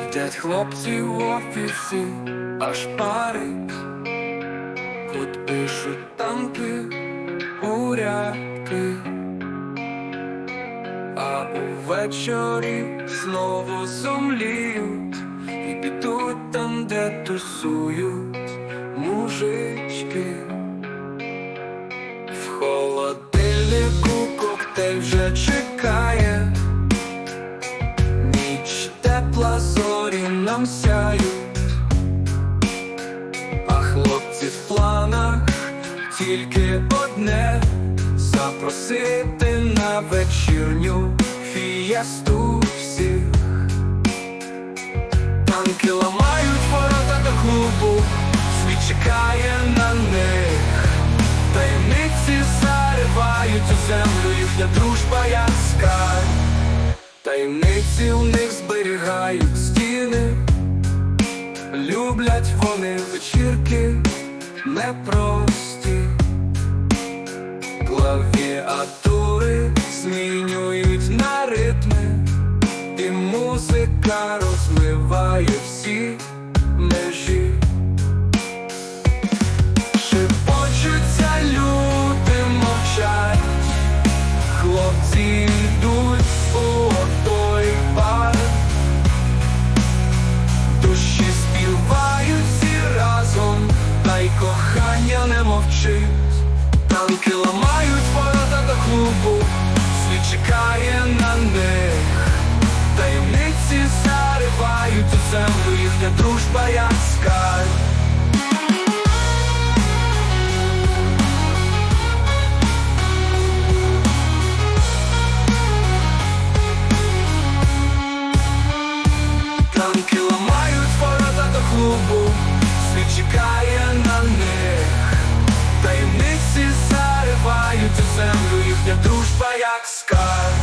Сидять хлопці в офісі, аж парить, тут пишуть танки, урядки, а увечері знову сумліють і підуть там, де тусують мужички. В холодильнику коктейль вже нам сяють, а хлопці в планах тільки одне запросити на вечірню фієсту всіх. Танки ламають ворота до клубу, світ чекає на них. Таємниці заривають у землю, їхня дружба як скай. Таємниці у них зберігають люблять вони вечірки непрості, клавіатури змінюють на ритми, і музика розмиває всі межі. Шепочуться люди мовчать, хлопці йдуть у кохання не мовчить, танки ламають ворота до клубу, світ чекає на них, таємниці таємниці